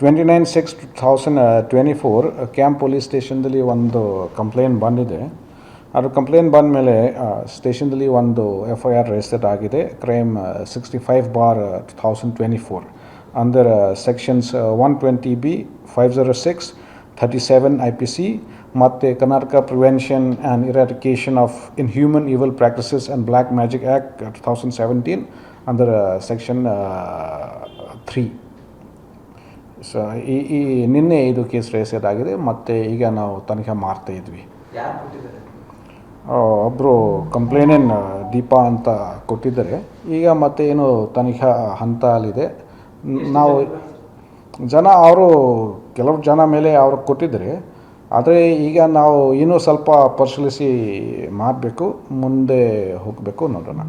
Twenty nine six two thousand twenty four camp police ಸ್ಟೇಷನ್ದಲ್ಲಿ ಒಂದು complaint ಬಂದಿದೆ. ಅದು complaint ಬಂದ ಮೇಲೆ ಸ್ಟೇಷನ್ದಲ್ಲಿ ಒಂದು ಎಫ್ ಐ ಆರ್ ರಿಜಿಸ್ಟರ್ ಆಗಿದೆ. Crime sixty five bar two thousand twenty four under sections one twenty B five zero six thirty seven I P C ಮತ್ತು Karnataka prevention and eradication of inhuman evil practices and black magic act two thousand seventeen under section three so ಈ ಈ ನಿನ್ನೆ ಇದು case register ಆಗಿದೆ ಮತ್ತು ಈಗ ನಾವು ತನಿಖೆ ಮಾಡ್ತಾ ಇದ್ವಿ. ಒಬ್ಬರು ಕಂಪ್ಲೇನೇನ್ ದೀಪಾ ಅಂತ ಕೊಟ್ಟಿದ್ದಾರೆ. ಈಗ ಮತ್ತೆ ಏನು ತನಿಖಾ ಹಂತ ಅಲ್ಲಿದೆ. ನಾವು ಜನ? ಅವರು ಕೆಲವು ಜನ ಮೇಲೆ ಅವರು ಕೊಟ್ಟಿದ್ದಾರೆ. ಆದರೆ ಈಗ ನಾವು ಇನ್ನೂ ಸ್ವಲ್ಪ ಪರಿಶೀಲಿಸಿ ಮಾಡಬೇಕು ಮುಂದೆ ಹೋಗಬೇಕು ನೋಡೋಣ.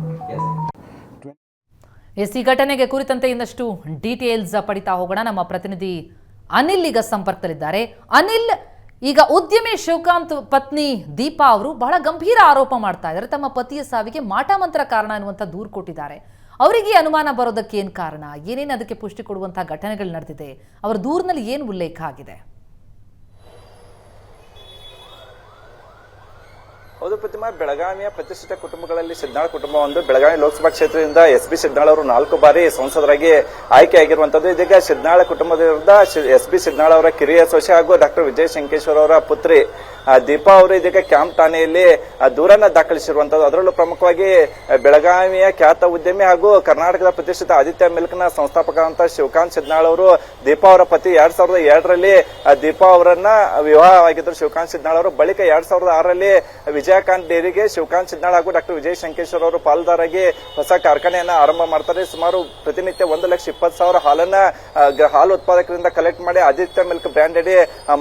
ಎಸ್ ಈ ಘಟನೆಗೆ ಕುರಿತಂತೆ ಇನ್ನಷ್ಟು ಡೀಟೇಲ್ಸ್ ಪಡಿತಾ ಹೋಗೋಣ. ನಮ್ಮ ಪ್ರತಿನಿಧಿ ಅನಿಲ್ ಈಗ ಸಂಪರ್ಕದಲ್ಲಿದ್ದಾರೆ. ಅನಿಲ್, ಈಗ ಉದ್ಯಮಿ ಶಿವಕಾಂತ್ ಪತ್ನಿ ದೀಪಾ ಅವರು ಬಹಳ ಗಂಭೀರ ಆರೋಪ ಮಾಡ್ತಾ ಇದ್ದಾರೆ. ತಮ್ಮ ಪತಿಯ ಸಾವಿಗೆ ಮಾಟಮಂತ್ರ ಕಾರಣ ಅನ್ನುವಂಥ ದೂರು ಕೊಟ್ಟಿದ್ದಾರೆ. ಅವರಿಗೆ ಅನುಮಾನ ಬರೋದಕ್ಕೆ ಏನು ಕಾರಣ? ಏನೇನು ಅದಕ್ಕೆ ಪುಷ್ಟಿ ಕೊಡುವಂತಹ ಘಟನೆಗಳು ನಡೆದಿದೆ? ಅವರ ದೂರಿನಲ್ಲಿ ಏನು ಉಲ್ಲೇಖ ಆಗಿದೆ? ಹೌದು ಪ್ರತಿಮಾ, ಬೆಳಗಾವಿಯ ಪ್ರತಿಷ್ಠಿತ ಕುಟುಂಬಗಳಲ್ಲಿ ಸಿದ್ನಾಳ್ ಕುಟುಂಬ ಒಂದು ಬೆಳಗಾವಿ ಲೋಕಸಭಾ ಕ್ಷೇತ್ರದಿಂದ ಎಸ್ ಬಿ ಸಿದ್ನಾಳ್ ಅವರು ನಾಲ್ಕು ಬಾರಿ ಸಂಸದರಾಗಿ ಆಯ್ಕೆಯಾಗಿರುವಂತದ್ದು ಇದೀಗ ಸಿದ್ನಾಳ ಕುಟುಂಬದ ವಿರುದ್ಧ ಎಸ್ ಬಿ ಸಿದ್ನಾಳ್ ಅವರ ಕಿರಿಯ ಸೊಸೆ ಹಾಗೂ ಡಾಕ್ಟರ್ ವಿಜಯ್ ಶಂಕೇಶ್ವರ್ ಅವರ ಪುತ್ರಿ ದೀಪಾ ಅವರು ಇದೀಗ ಕ್ಯಾಂಪ್ ಠಾಣೆಯಲ್ಲಿ ಆ, ದೂರನ್ನ ದಾಖಲಿಸಿರುವಂತದ್ದು. ಅದರಲ್ಲೂ ಪ್ರಮುಖವಾಗಿ ಬೆಳಗಾವಿಯ ಖ್ಯಾತ ಉದ್ಯಮಿ ಹಾಗೂ ಕರ್ನಾಟಕದ ಪ್ರತಿಷ್ಠಿತ ಆದಿತ್ಯ ಮಿಲ್ಕ್ನ ಸಂಸ್ಥಾಪಕರಂತ ಶಿವಕಾಂತ್ ಸಿದ್ನಾಳ್ ಅವರು ದೀಪಾ ಅವರ ಪತಿ ಎರಡ್ ಸಾವಿರದ ಎರಡರಲ್ಲಿ ಆ, ದೀಪಾ ಅವರನ್ನ ವಿವಾಹವಾಗಿದ್ದರು. ಶಿವಕಾಂತ್ ಸಿದ್ನಾಳ್ ಅವರು ಬಳಿಕ ಎರಡ್ ಸಾವಿರದ ಆರರಲ್ಲಿ ವಿಜಯಕಾಂತ್ ಡೇರಿಗೆ ಶಿವಕಾಂತ್ ಸಿದ್ನಾಳ್ ಹಾಗೂ ಡಾಕ್ಟರ್ ವಿಜಯ್ ಶಂಕೇಶ್ವರ್ ಅವರು ಪಾಲುದಾರಾಗಿ ಹೊಸ ಕಾರ್ಖಾನೆಯನ್ನ ಆರಂಭ ಮಾಡ್ತಾರೆ. ಸುಮಾರು ಪ್ರತಿನಿತ್ಯ ಒಂದು ಲಕ್ಷ ಇಪ್ಪತ್ತು ಸಾವಿರ ಹಾಲನ್ನ ಹಾಲು ಉತ್ಪಾದಕರಿಂದ ಕಲೆಕ್ಟ್ ಮಾಡಿ ಆದಿತ್ಯ ಮಿಲ್ಕ್ ಬ್ರ್ಯಾಂಡ್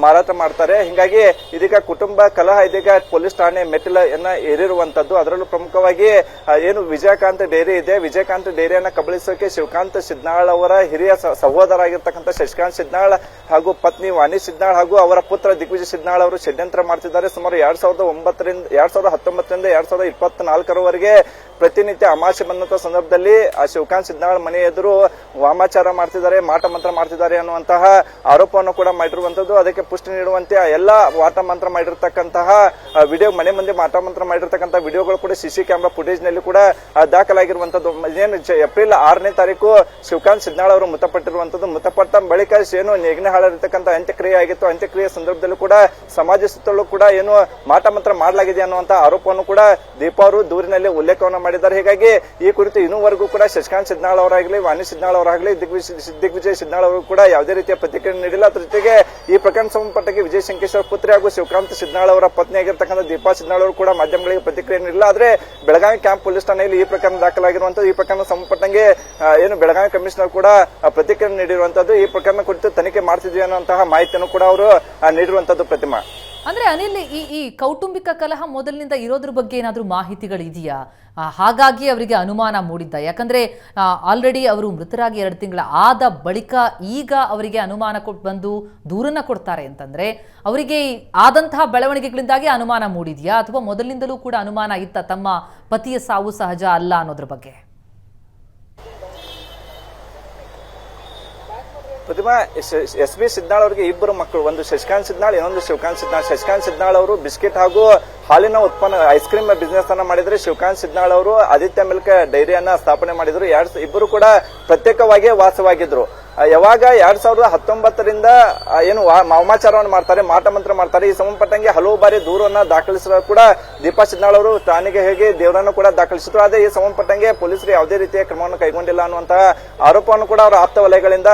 ಮಾರಾಟ ಮಾಡ್ತಾರೆ. ಹಿಂಗಾಗಿ ಇದೀಗ ಕುಟುಂಬ, ಕಲಹ ಇದೀಗ ಪೊಲೀಸ್ ಠಾಣೆ ಮೆಟ್ಟಿಲನ್ನ ಏರಿರುವಂತದ್ದು. ಅದರಲ್ಲೂ ಪ್ರಮುಖವಾಗಿ ಏನು ವಿಜಯಕಾಂತ್ ಡೇರಿ ಇದೆ. ವಿಜಯಕಾಂತ್ ಡೈರಿಯನ್ನ ಕಬಳಿಸೋಕೆ ಶಿವಕಾಂತ್ ಸಿದ್ನಾಳ್ ಅವರ ಹಿರಿಯ ಸಹೋದರ ಆಗಿರ್ತಕ್ಕಂಥ ಶಶಿಕಾಂತ್ ಸಿದ್ನಾಳ್ ಹಾಗೂ ಪತ್ನಿ ವಾಣಿ ಸಿದ್ನಾಳ್ ಹಾಗೂ ಅವರ ಪುತ್ರ ದಿಗ್ವಿಜಯ್ ಸಿದ್ನಾಳ್ ಅವರು ಷಡ್ಯಂತ್ರ ಮಾಡ್ತಿದ್ದಾರೆ. ಸುಮಾರು ಎರಡ್ ಸಾವಿರದ ಒಂಬತ್ತರಿಂದ, ಎರಡ್ ಸಾವಿರದ ಹತ್ತೊಂಬತ್ತರಿಂದ ಎರಡ್ ಸಾವಿರದ ಇಪ್ಪತ್ನಾಲ್ಕರವರೆಗೆ ಪ್ರತಿನಿತ್ಯ ಅಮಾಸೆ ಬಂದಂತ ಸಂದರ್ಭದಲ್ಲಿ ಆ ಶಿವಕಾಂತ್ ಸಿದ್ನಾಳ್ ಮನೆ ಎದುರು ವಾಮಾಚಾರ ಮಾಡ್ತಿದ್ದಾರೆ, ಮಾಟ ಮಂತ್ರ ಮಾಡ್ತಿದ್ದಾರೆ ಅನ್ನುವಂತಹ ಆರೋಪವನ್ನು ಕೂಡ ಮಾಡಿರುವಂತದ್ದು. ಅದಕ್ಕೆ ಪುಷ್ಟಿ ನೀಡುವಂತೆ ಎಲ್ಲಾ ವಾಟ ಮಂತ್ರ ಮಾಡಿರ್ತಕ್ಕಂತಹ ವಿಡಿಯೋ ಮನೆ ಮುಂದೆ ಮಾಟ ಮಂತ್ರ ಮಾಡಿರ್ತಕ್ಕಂತಹ ವಿಡಿಯೋಗಳು ಕೂಡ ಸಿಸಿ ಕ್ಯಾಮೆರಾ ಫುಟೇಜ್ನಲ್ಲಿ ಕೂಡ ದಾಖಲಾಗಿರುವಂತದ್ದು. ಏನು ಏಪ್ರಿಲ್ ಆರನೇ ತಾರೀಕು ಶಿವಕಾಂತ್ ಸಿದ್ನಾಳ್ ಅವರು ಮೃತಪಟ್ಟಿರುವಂತದ್ದು. ಮೃತಪಟ್ಟ ಬಳಿಕ ಏನು ನೇಗ್ನೆಹಾಳಿರ್ತಕ್ಕಂಥ ಅಂತ್ಯಕ್ರಿಯೆ ಆಗಿತ್ತು. ಅಂತ್ಯಕ್ರಿಯೆ ಸಂದರ್ಭದಲ್ಲೂ ಕೂಡ ಸಮಾಜ ಸುತ್ತಲೂ ಕೂಡ ಏನು ಮಾಟ ಮಂತ್ರ ಮಾಡಲಾಗಿದೆ ಅನ್ನುವಂತಹ ಆರೋಪವನ್ನು ಕೂಡ ದೀಪ ಅವರು ದೂರಿನಲ್ಲಿ ಉಲ್ಲೇಖವನ್ನು ಮಾಡಿದ್ದಾರೆ. ಹೀಗಾಗಿ ಈ ಕುರಿತು ಇನ್ನೂವರೆಗೂ ಕೂಡ ಶಶಿಕಾಂತ್ ಸಿದ್ನಾಳ್ ಅವರಾಗಲಿ, ವಾಣಿ ಸಿದ್ನಾಳ್ ಅವರಾಗಲಿ ದಿಗ್ವಿಜಯ್ ದಿಗ್ವಿಜಯ್ ಸಿದ್ನಾಳ್ ಅವರು ಕೂಡ ಯಾವುದೇ ರೀತಿಯ ಪ್ರತಿಕ್ರಿಯೆ ನೀಡಿಲ್ಲ. ಅದ್ರ ಜೊತೆಗೆ ಈ ಪ್ರಕರಣ ಸಂಬಂಧಪಟ್ಟಾಗಿ ವಿಜಯ್ ಶಂಕೇಶ್ವರ ಪುತ್ರಿ ಹಾಗೂ ಶಿವಕಾಂತ್ ಸಿದ್ನಾಳ್ ಅವರ ಪತ್ನಿ ಆಗಿರ್ತಕ್ಕಂಥ ದೀಪಾ ಸಿದ್ನಾಳ್ ಅವರು ಕೂಡ ಮಾಧ್ಯಮಗಳಿಗೆ ಪ್ರತಿಕ್ರಿಯೆ ನೀಡಿಲ್ಲ. ಆದರೆ ಬೆಳಗಾವಿ ಕ್ಯಾಂಪ್ ಪೊಲೀಸ್ ಠಾಣೆಯಲ್ಲಿ ಈ ಪ್ರಕರಣ ದಾಖಲಾಗಿರುವಂತಹ ಈ ಪ್ರಕರಣ ಸಂಬಂಧಪಟ್ಟಂಗೆ ಏನು ಬೆಳಗಾವಿ ಕಮಿಷನರ್ ಕೂಡ ಪ್ರತಿಕ್ರಿಯೆ ನೀಡಿರುವಂತದ್ದು ಈ ಪ್ರಕರಣ ಕುರಿತು ತನಿಖೆ ಮಾಡ್ತಿದ್ವಿ ಅನ್ನುವಂತಹ ಮಾಹಿತಿಯನ್ನು ಕೂಡ ಅವರು ನೀಡಿರುವಂತದ್ದು ಪ್ರತಿಮಾ. ಅಂದ್ರೆ ಅನಿಲ್, ಈ ಈ ಕೌಟುಂಬಿಕ ಕಲಹ ಮೊದಲಿನಿಂದ ಇರೋದ್ರ ಬಗ್ಗೆ ಏನಾದರೂ ಮಾಹಿತಿಗಳು ಇದೆಯಾ ಹಾಗಾಗಿ ಅವರಿಗೆ ಅನುಮಾನ ಮೂಡಿದ್ದ. ಯಾಕಂದ್ರೆ ಆಲ್ರೆಡಿ ಅವರು ಮೃತರಾಗಿ ಎರಡು ತಿಂಗಳ ಆದ ಬಳಿಕ ಈಗ ಅವರಿಗೆ ಅನುಮಾನ ಕೊಟ್ಟು ಬಂದು ದೂರನ್ನ ಕೊಡ್ತಾರೆ ಅಂತಂದ್ರೆ, ಅವರಿಗೆ ಆದಂತಹ ಬೆಳವಣಿಗೆಗಳಿಂದಾಗಿ ಅನುಮಾನ ಮೂಡಿದೆಯಾ? ಅಥವಾ ಮೊದಲಿನಿಂದಲೂ ಕೂಡ ಅನುಮಾನ ಇತ್ತ ತಮ್ಮ ಪತಿಯ ಸಾವು ಸಹಜ ಅಲ್ಲ ಅನ್ನೋದ್ರ ಬಗ್ಗೆ? ಪ್ರತಿಮಾ, ಎಸ್ ಬಿ ಸಿದ್ನಾಳ್ ಅವರಿಗೆ ಇಬ್ಬರು ಮಕ್ಕಳು, ಒಂದು ಶಶಿಕಾಂತ್ ಸಿದ್ನಾಳ್ ಇನ್ನೊಂದು ಶಿವಕಾಂತ್ ಸಿದ್ನಾಳ್ ಶಶಿಕಾಂತ್ ಸಿದ್ನಾಳ್ ಅವರು ಬಿಸ್ಕೆಟ್ ಹಾಗೂ ಹಾಲಿನ ಉತ್ಪನ್ನ, ಐಸ್ ಕ್ರೀಮ್ ಬಿಸ್ನೆಸ್ ಅನ್ನ ಮಾಡಿದ್ರೆ ಶಿವಕಾಂತ್ ಸಿದ್ನಾಳ್ ಅವರು ಆದಿತ್ಯ ಮಿಲ್ಕ್ ಡೈರಿಯನ್ನ ಸ್ಥಾಪನೆ ಮಾಡಿದ್ರು. ಇಬ್ಬರು ಕೂಡ ಪ್ರತ್ಯೇಕವಾಗಿ ವಾಸವಾಗಿದ್ರು. ಯಾವಾಗ ಎರಡ್ ಸಾವಿರದ ಹತ್ತೊಂಬತ್ತರಿಂದ ಏನು ಮಾಮಾಚಾರವನ್ನು ಮಾಡ್ತಾರೆ, ಮಾಟ ಮಂತ್ರ ಮಾಡ್ತಾರೆ, ಈ ಸಂಬಂಧಪಟ್ಟಂಗೆ ಹಲವು ಬಾರಿ ದೂರನ್ನ ದಾಖಲಿಸಿದ ಕೂಡ ದೀಪಾ ಸಿದ್ನಾಳ್ ಅವರು, ಠಾಣೆಗೆ ಹೇಗೆ ದೇವರನ್ನು ಕೂಡ ದಾಖಲಿಸಿದ್ರು. ಆದ್ರೆ ಈ ಸಂಬಂಧಪಟ್ಟಂಗೆ ಪೊಲೀಸರು ಯಾವುದೇ ರೀತಿಯ ಕ್ರಮವನ್ನು ಕೈಗೊಂಡಿಲ್ಲ ಅನ್ನುವಂತಹ ಆರೋಪವನ್ನು ಕೂಡ ಅವರ ಆಪ್ತ ವಲಯಗಳಿಂದ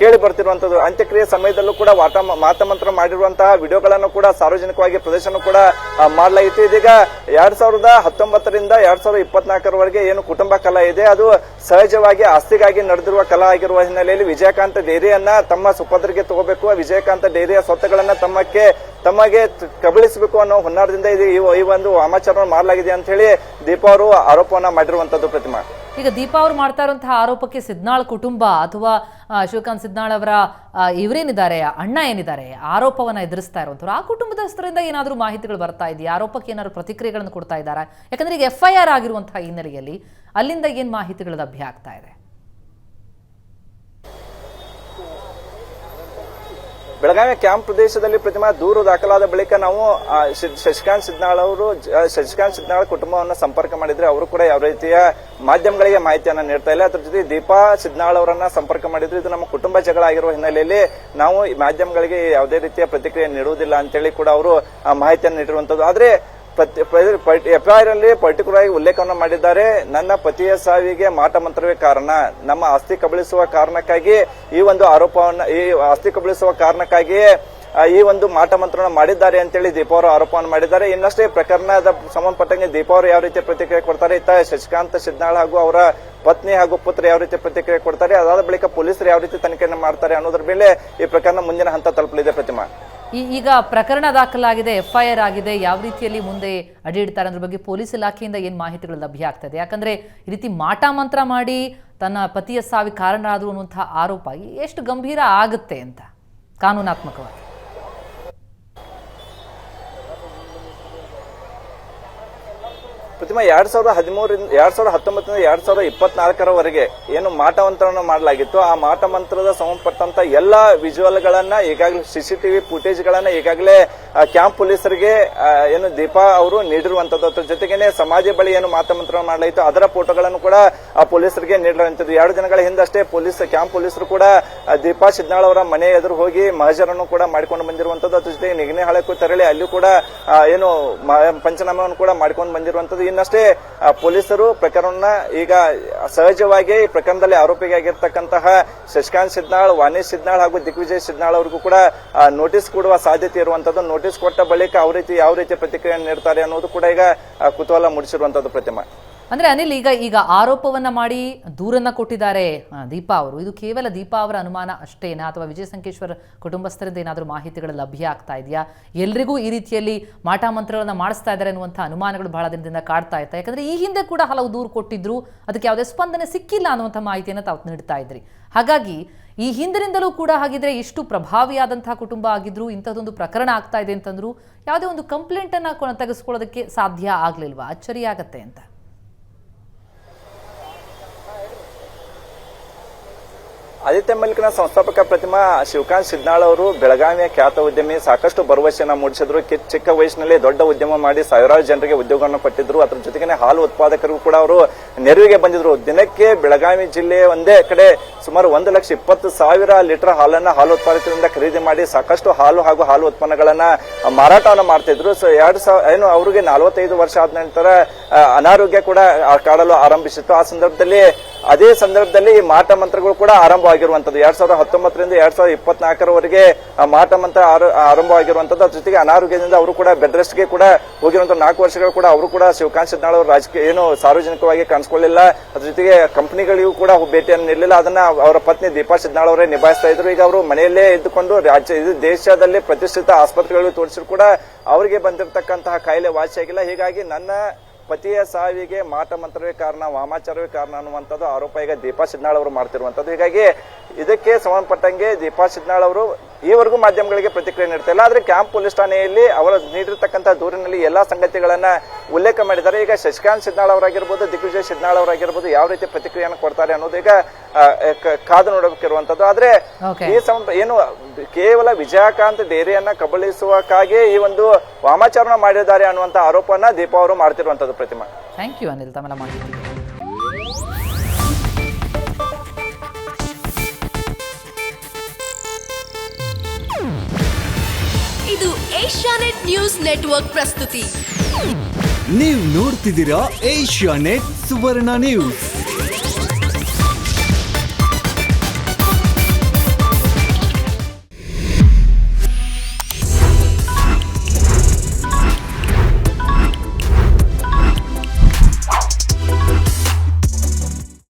ಕೇಳಿ ಬರ್ತಿರುವಂತದ್ದು ಅಂತ್ಯಕ್ರಿಯೆ ಸಮಯದಲ್ಲೂ ಕೂಡ ವಾಟ ಮಾತಮಂತ್ರ ಮಾಡಿರುವಂತಹ ವಿಡಿಯೋಗಳನ್ನು ಕೂಡ ಸಾರ್ವಜನಿಕವಾಗಿ ಪ್ರದರ್ಶನ ಕೂಡ ಮಾಡಲಾಯಿತು. ಇದೀಗ ಎರಡ್ ಸಾವಿರದ ಹತ್ತೊಂಬತ್ತರಿಂದ ಎರಡ್ ಸಾವಿರದ ಇಪ್ಪತ್ನಾಲ್ಕರವರೆಗೆ ಏನು ಕುಟುಂಬ ಕಲಾ ಇದೆ, ಅದು ಸಹಜವಾಗಿ ಆಸ್ತಿಗಾಗಿ ನಡೆದಿರುವ ಕಲಾ ಆಗಿರುವ ಹಿನ್ನೆಲೆಯಲ್ಲಿ ವಿಜಯಕಾಂತ ಡೈರಿಯನ್ನ ತಮ್ಮ ಸುಪದ್ರಿಗೆ ತಗೋಬೇಕು. ವಿಜಯಕಾಂತ ಡೈರಿಯ ಸ್ವತ್ತುಗಳನ್ನ ತಮ್ಮಕ್ಕೆ, ತಮಗೆ ಕಬಳಿಸಬೇಕು ಅನ್ನೋ ಹುನ್ನಾರದಿಂದ ಇದು ಈ- ಒಂದು ವಾಮಾಚಾರವನ್ನು ಮಾಡಲಾಗಿದೆ ಅಂತ ಹೇಳಿ ದೀಪಾ ಅವರು ಆರೋಪವನ್ನ ಮಾಡಿರುವಂತದ್ದು ಪ್ರತಿಮಾ. ಈಗ ದೀಪಾ ಅವರು ಮಾಡ್ತಾ ಇರುವಂತಹ ಆರೋಪಕ್ಕೆ ಸಿದ್ನಾಳ್ ಕುಟುಂಬ ಅಥವಾ ಶಿವಕಾಂತ್ ಸಿದ್ನಾಳ್ ಅವರ ಇವರೇನಿದ್ದಾರೆ, ಅಣ್ಣ ಏನಿದ್ದಾರೆ, ಆರೋಪವನ್ನ ಎದುರಿಸ್ತಾ ಇರುವಂಥವ್ರು, ಆ ಕುಟುಂಬದಸ್ಥರಿಂದ ಏನಾದರೂ ಮಾಹಿತಿಗಳು ಬರ್ತಾ ಇದೆಯಾ? ಆರೋಪಕ್ಕೆ ಏನಾದ್ರು ಪ್ರತಿಕ್ರಿಯೆಗಳನ್ನು ಕೊಡ್ತಾ ಇದ್ದಾರಾ? ಯಾಕಂದ್ರೆ ಈಗ ಎಫ್ ಐ ಆರ್ ಆಗಿರುವಂತಹ ಹಿನ್ನೆಲೆಯಲ್ಲಿ ಅಲ್ಲಿಂದ ಏನು ಮಾಹಿತಿಗಳು ಲಭ್ಯ ಆಗ್ತಾ ಇದೆ? ಬೆಳಗಾವಿ ಕ್ಯಾಂಪ್ ಪ್ರದೇಶದಲ್ಲಿ ಪ್ರತಿಮಾ ದೂರು ದಾಖಲಾದ ಬಳಿಕ ನಾವು ಶಶಿಕಾಂತ್ ಸಿದ್ನಾಳ್ ಅವರು ಶಶಿಕಾಂತ್ ಸಿದ್ನಾಳ್ ಕುಟುಂಬವನ್ನು ಸಂಪರ್ಕ ಮಾಡಿದ್ರೆ ಅವರು ಕೂಡ ಯಾವ ರೀತಿಯ ಮಾಧ್ಯಮಗಳಿಗೆ ಮಾಹಿತಿಯನ್ನು ನೀಡ್ತಾ ಇಲ್ಲ. ಅದ್ರ ಜೊತೆ ದೀಪಾ ಸಿದ್ನಾಳ್ ಅವರನ್ನ ಸಂಪರ್ಕ ಮಾಡಿದ್ರು. ಇದು ನಮ್ಮ ಕುಟುಂಬ ಜಗಳ ಆಗಿರುವ ಹಿನ್ನೆಲೆಯಲ್ಲಿ ನಾವು ಮಾಧ್ಯಮಗಳಿಗೆ ಯಾವುದೇ ರೀತಿಯ ಪ್ರತಿಕ್ರಿಯೆ ನೀಡುವುದಿಲ್ಲ ಅಂತೇಳಿ ಕೂಡ ಅವರು ಮಾಹಿತಿಯನ್ನು ನೀಡಿರುವಂತದ್ದು. ಆದ್ರೆ ಎಫ್ಐಆರ್ ಅಲ್ಲಿ ಪರ್ಟಿಕ್ಯುಲರ್ ಆಗಿ ಉಲ್ಲೇಖವನ್ನು ಮಾಡಿದ್ದಾರೆ. ನನ್ನ ಪತಿಯ ಸಾವಿಗೆ ಮಾಟ ಮಂತ್ರವೇ ಕಾರಣ. ನಮ್ಮ ಆಸ್ತಿ ಕಬಳಿಸುವ ಕಾರಣಕ್ಕಾಗಿ ಈ ಒಂದು ಆರೋಪವನ್ನು ಈ ಆಸ್ತಿ ಕಬಳಿಸುವ ಕಾರಣಕ್ಕಾಗಿಯೇ ಈ ಒಂದು ಮಾಟ ಮಂತ್ರಣ ಮಾಡಿದ್ದಾರೆ ಅಂತೇಳಿ ದೀಪ ಅವರು ಆರೋಪವನ್ನು ಮಾಡಿದ್ದಾರೆ. ಇನ್ನಷ್ಟೇ ಪ್ರಕರಣದ ಸಂಬಂಧಪಟ್ಟಂಗೆ ದೀಪ ಯಾವ ರೀತಿ ಪ್ರತಿಕ್ರಿಯೆ ಕೊಡ್ತಾರೆ, ಇತ್ತ ಶಶಿಕಾಂತ್ ಸಿದ್ನಾಳ್ ಹಾಗೂ ಅವರ ಪತ್ನಿ ಹಾಗೂ ಪುತ್ರ ಯಾವ ರೀತಿ ಪ್ರತಿಕ್ರಿಯೆ ಕೊಡ್ತಾರೆ, ಅದಾದ ಬಳಿಕ ಪೊಲೀಸರು ಯಾವ ರೀತಿ ತನಿಖೆಯನ್ನು ಮಾಡ್ತಾರೆ ಅನ್ನೋದ್ರ ಮೇಲೆ ಈ ಪ್ರಕರಣ ಮುಂದಿನ ಹಂತ ತಲುಪಲಿದೆ ಪ್ರತಿಮಾ. ಈಗ ಪ್ರಕರಣ ದಾಖಲಾಗಿದೆ, ಎಫ್ಐಆರ್ ಆಗಿದೆ, ಯಾವ ರೀತಿಯಲ್ಲಿ ಮುಂದೆ ಅಡಿ ಇಡ್ತಾರೆ ಅನ್ನೋದ್ರ ಬಗ್ಗೆ ಪೊಲೀಸ್ ಇಲಾಖೆಯಿಂದ ಏನು ಮಾಹಿತಿಗಳು ಲಭ್ಯ ಆಗ್ತದೆ? ಯಾಕಂದ್ರೆ ಈ ರೀತಿ ಮಾಟ ಮಂತ್ರ ಮಾಡಿ ತನ್ನ ಪತಿಯ ಸಾವಿಗೆ ಕಾರಣ ಆದ್ರು ಅನ್ನುವಂತಹ ಆರೋಪ ಎಷ್ಟು ಗಂಭೀರ ಆಗುತ್ತೆ ಅಂತ ಕಾನೂನಾತ್ಮಕವಾಗಿ? ಪ್ರತಿಮಾ ಎರಡ್ ಸಾವಿರದ ಹದಿಮೂರಿಂದ ಎರಡ್ ಸಾವಿರದ ಹತ್ತೊಂಬತ್ತರಿಂದ ಎರಡ್ ಸಾವಿರದ ಇಪ್ಪತ್ನಾಲ್ಕರವರೆಗೆ ಏನು ಮಾಟಮಂತ್ರವನ್ನು ಮಾಡಲಾಗಿತ್ತು. ಆ ಮಾಟಮಂತ್ರದ ಸಂಬಂಧಪಟ್ಟಂತ ಎಲ್ಲಾ ವಿಜುವಲ್ ಗಳನ್ನ ಈಗಾಗಲೇ ಸಿಸಿಟಿವಿ ಫುಟೇಜ್ ಗಳನ್ನ ಈಗಾಗಲೇ ಕ್ಯಾಂಪ್ ಪೊಲೀಸರಿಗೆ ಏನು ದೀಪಾ ಅವರು ನೀಡಿರುವಂತದ್ದು ಅದ್ರ ಜೊತೆಗೇನೆ ಸಮಾಜ ಬಳಿ ಏನು ಮಾತಮಂತ್ರ ಮಾಡಲಾಯಿತು, ಅದರ ಫೋಟೋಗಳನ್ನು ಕೂಡ ಆ ಪೊಲೀಸರಿಗೆ ನೀಡಿರುವಂತದ್ದು ಎರಡು ದಿನಗಳ ಹಿಂದಷ್ಟೇ ಪೊಲೀಸ್, ಕ್ಯಾಂಪ್ ಪೊಲೀಸರು ಕೂಡ ದೀಪಾ ಸಿದ್ನಾಳ್ ಅವರ ಮನೆ ಎದುರು ಹೋಗಿ ಮಹಜರನ್ನು ಕೂಡ ಮಾಡಿಕೊಂಡು ಬಂದಿರುವಂತದ್ದು. ಅದ್ರ ಜೊತೆಗೆ ನಿಗ್ನೆ ಹಾಳಕ್ಕೂ ತೆರಳಿ ಅಲ್ಲಿ ಕೂಡ ಏನು ಪಂಚನಾಮವನ್ನು ಕೂಡ ಮಾಡಿಕೊಂಡು ಬಂದಿರುವಂತದ್ದು. ಇನ್ನಷ್ಟೇ ಪೊಲೀಸರು ಪ್ರಕರಣವನ್ನ ಈಗ ಸಹಜವಾಗಿ ಈ ಪ್ರಕರಣದಲ್ಲಿ ಆರೋಪಿಯಾಗಿರ್ತಕ್ಕಂತಹ ಶಶಿಕಾಂತ್ ಸಿದ್ನಾಳ್ ವಾನಿ ಸಿದ್ನಾಳ್ ಹಾಗೂ ದಿಗ್ವಿಜಯ್ ಸಿದ್ನಾಳ್ ಅವರಿಗೂ ಕೂಡ ನೋಟಿಸ್ ಕೊಡುವ ಸಾಧ್ಯತೆ ಇರುವಂತದ್ದು. ನೋಟಿಸ್ ಕೊಟ್ಟ ಬಳಿಕ ಯಾವ ಯಾವ ರೀತಿ ಪ್ರತಿಕ್ರಿಯೆ ನೀಡ್ತಾರೆ ಅನ್ನೋದು ಕೂಡ ಈಗ ಕುತೂಹಲ ಮೂಡಿಸಿರುವಂತದ್ದು ಪ್ರತಿಮಾ. ಅಂದ್ರೆ ಅನಿಲ್ ಈಗ ಈಗ ಆರೋಪವನ್ನ ಮಾಡಿ ದೂರನ್ನ ಕೊಟ್ಟಿದ್ದಾರೆ. ದೀಪಾ ಅವರು. ಇದು ಕೇವಲ ದೀಪಾ ಅವರ ಅನುಮಾನ ಅಷ್ಟೇನಾ? ಅಥವಾ ವಿಜಯ ಸಂಕೇಶ್ವರ್ ಕುಟುಂಬಸ್ಥರಿಂದ ಏನಾದರೂ ಮಾಹಿತಿಗಳು ಲಭ್ಯ ಆಗ್ತಾ ಇದೆಯಾ? ಎಲ್ರಿಗೂ ಈ ರೀತಿಯಲ್ಲಿ ಮಾಟ ಮಂತ್ರಗಳನ್ನು ಮಾಡಿಸ್ತಾ ಇದ್ದಾರೆ ಅನ್ನುವಂಥ ಅನುಮಾನಗಳು ಬಹಳ ದಿನದಿಂದ ಕಾಡ್ತಾ ಇತ್ತು. ಯಾಕಂದ್ರೆ ಈ ಹಿಂದೆ ಕೂಡ ಹಲವು ದೂರು ಕೊಟ್ಟಿದ್ರು. ಅದಕ್ಕೆ ಯಾವುದೇ ಸ್ಪಂದನೆ ಸಿಕ್ಕಿಲ್ಲ ಅನ್ನುವಂಥ ಮಾಹಿತಿಯನ್ನು ತಾವು ನೀಡ್ತಾ ಇದ್ರಿ. ಹಾಗಾಗಿ ಈ ಹಿಂದಿನಿಂದಲೂ ಕೂಡ ಹಾಗಿದ್ರೆ ಎಷ್ಟು ಪ್ರಭಾವಿಯಾದಂತಹ ಕುಟುಂಬ ಆಗಿದ್ರು, ಇಂಥದ್ದೊಂದು ಪ್ರಕರಣ ಆಗ್ತಾ ಇದೆ ಅಂತಂದ್ರು, ಯಾವುದೇ ಒಂದು ಕಂಪ್ಲೇಂಟ್ ಅನ್ನ ಕೊ- ತೆಗೆಸ್ಕೊಳ್ಳೋದಕ್ಕೆ ಸಾಧ್ಯ ಆಗಲಿಲ್ವಾ? ಅಚ್ಚರಿಯಾಗತ್ತೆ ಅಂತ. ಆದಿತ್ಯ ಮಲ್ಲಿಕ್ನ ಸಂಸ್ಥಾಪಕ ಪ್ರತಿಮಾ ಶಿವಕಾಂತ್ ಸಿದ್ನಾಳ್ ಅವರು ಬೆಳಗಾವಿಯ ಖ್ಯಾತ ಉದ್ಯಮಿ. ಸಾಕಷ್ಟು ಭರವಸೆಯನ್ನ ಮೂಡಿಸಿದ್ರು. ಚಿಕ್ಕ ವಯಸ್ಸಿನಲ್ಲಿ ದೊಡ್ಡ ಉದ್ಯಮ ಮಾಡಿ ಸಾವಿರಾರು ಜನರಿಗೆ ಉದ್ಯೋಗವನ್ನು ಕೊಟ್ಟಿದ್ರು. ಅದ್ರ ಜೊತೆಗೆ ಹಾಲು ಉತ್ಪಾದಕರಿಗೂ ಕೂಡ ಅವರು ನೆರವಿಗೆ ಬಂದಿದ್ರು. ದಿನಕ್ಕೆ ಬೆಳಗಾವಿ ಜಿಲ್ಲೆ ಒಂದೇ ಕಡೆ ಸುಮಾರು ಒಂದು ಲಕ್ಷ ಇಪ್ಪತ್ತು ಸಾವಿರ ಲೀಟರ್ ಹಾಲನ್ನ ಹಾಲು ಉತ್ಪಾದಕರಿಂದ ಖರೀದಿ ಮಾಡಿ ಸಾಕಷ್ಟು ಹಾಲು ಹಾಗೂ ಹಾಲು ಉತ್ಪನ್ನಗಳನ್ನ ಮಾರಾಟವನ್ನು ಮಾಡ್ತಿದ್ರು. ಸೊ, ಎರಡು ಸಾವಿರ ಏನು ಅವರಿಗೆ ನಲವತ್ತೈದು ವರ್ಷ ಆದ ನಂತರ ಅನಾರೋಗ್ಯ ಕೂಡ ಕಾಡಲು ಆರಂಭಿಸಿತ್ತು. ಆ ಸಂದರ್ಭದಲ್ಲಿ ಅದೇ ಸಂದರ್ಭದಲ್ಲಿ ಈ ಮಾಟ ಮಂತ್ರಗಳು ಕೂಡ ಆರಂಭವಾಗಿರುವಂತದ್ದು ಎರಡ್ ಸಾವಿರದ ಹತ್ತೊಂಬತ್ತರಿಂದ ಎರಡ್ ಸಾವಿರದ ಇಪ್ಪತ್ನಾಲ್ಕರವರೆಗೆ ಮಾಟ ಮಂತ್ರ ಆರಂಭ ಆರಂಭವಾಗಿರುವಂತದ್ದು ಅದ್ರ ಜೊತೆಗೆ ಅನಾರೋಗ್ಯದಿಂದ ಅವರು ಕೂಡ ಬೆಡ್ ರೆಸ್ಟ್ಗೆ ಕೂಡ ಹೋಗಿರುವಂತ ನಾಲ್ಕು ವರ್ಷಗಳು ಕೂಡ ಅವರು ಕೂಡ ಶಿವಕಾಂತ್ ಸಿದ್ನಾಳ್ ಅವರು ರಾಜಕೀಯ ಏನು ಸಾರ್ವಜನಿಕವಾಗಿ ಕಾಣಿಸ್ಕೊಳ್ಳಿಲ್ಲ. ಅದ್ರ ಜೊತೆಗೆ ಕಂಪನಿಗಳಿಗೂ ಕೂಡ ಭೇಟಿಯನ್ನು ನೀಡಲಿಲ್ಲ. ಅದನ್ನ ಅವರ ಪತ್ನಿ ದೀಪಾ ಸಿದ್ನಾಳ್ ಅವರೇ ನಿಭಾಯಿಸ್ತಾ ಇದ್ರು. ಈಗ ಅವರು ಮನೆಯಲ್ಲೇ ಇದ್ದುಕೊಂಡು ರಾಜ್ಯ, ಇದು ದೇಶದಲ್ಲಿ ಪ್ರತಿಷ್ಠಿತ ಆಸ್ಪತ್ರೆಗಳಿಗೆ ತೋರಿಸಿದ್ರು ಕೂಡ ಅವರಿಗೆ ಬಂದಿರತಕ್ಕಂತಹ ಕಾಯಿಲೆ ವಾಸಿಯಾಗಿಲ್ಲ. ಹೀಗಾಗಿ ನನ್ನ ಪತಿಯ ಸಾವಿಗೆ ಮಾಟ ಮಂತ್ರವೇ ಕಾರಣ ವಾಮಾಚಾರವೇ ಕಾರಣ ಅನ್ನುವಂಥದ್ದು ಆರೋಪ ಈಗ ದೀಪಾ ಸಿದ್ನಾಳ್ ಅವರು ಮಾಡ್ತಿರುವಂಥದ್ದು. ಹೀಗಾಗಿ ಇದಕ್ಕೆ ಸಂಬಂಧಪಟ್ಟಂಗೆ ದೀಪಾ ಸಿದ್ನಾಳ್ ಅವರು ಈವರೆಗೂ ಮಾಧ್ಯಮಗಳಿಗೆ ಪ್ರತಿಕ್ರಿಯೆ ನೀಡ್ತಾ ಇಲ್ಲ. ಆದ್ರೆ ಕ್ಯಾಂಪ್ ಪೊಲೀಸ್ ಠಾಣೆಯಲ್ಲಿ ಅವರು ನೀಡಿರ್ತಕ್ಕಂಥ ದೂರಿನಲ್ಲಿ ಎಲ್ಲಾ ಸಂಗತಿಗಳನ್ನ ಉಲ್ಲೇಖ ಮಾಡಿದ್ದಾರೆ. ಈಗ ಶಶಿಕಾಂತ್ ಸಿದ್ನಾಳ್ ಅವರಾಗಿರ್ಬೋದು ದಿಗ್ವಿಜಯ್ ಸಿದ್ನಾಳ್ ಅವರಾಗಿರ್ಬೋದು ಯಾವ ರೀತಿ ಪ್ರತಿಕ್ರಿಯೆಯನ್ನು ಕೊಡ್ತಾರೆ ಅನ್ನೋದು ಈಗ ಕಾದು ನೋಡಬೇಕಿರುವಂತದ್ದು ಆದ್ರೆ ಈ ಸಂಬಂಧ ಏನು ಕೇವಲ ವಿಜಯಕಾಂತ್ ಡೇರಿಯನ್ನ ಕಬಳಿಸುವಕ್ಕಾಗಿ ಈ ಒಂದು ವಾಮಾಚಾರಣ ಮಾಡಿದ್ದಾರೆ ಅನ್ನುವಂತ ಆರೋಪವನ್ನ ದೀಪಾ ಅವರು ಪ್ರತಿಮಾ. ಥ್ಯಾಂಕ್ ಯು ಅನಿಲ್ ತಮ್ಮೆಲ್ಲ ಮಾಹಿತಿ. ಇದು ಏಷ್ಯಾನೆಟ್ ನ್ಯೂಸ್ ನೆಟ್ವರ್ಕ್ ಪ್ರಸ್ತುತಿ. ನೀವು ನೋಡ್ತಿದ್ದೀರಾ ಏಷ್ಯಾ ನೆಟ್ ಸುವರ್ಣ ನ್ಯೂಸ್.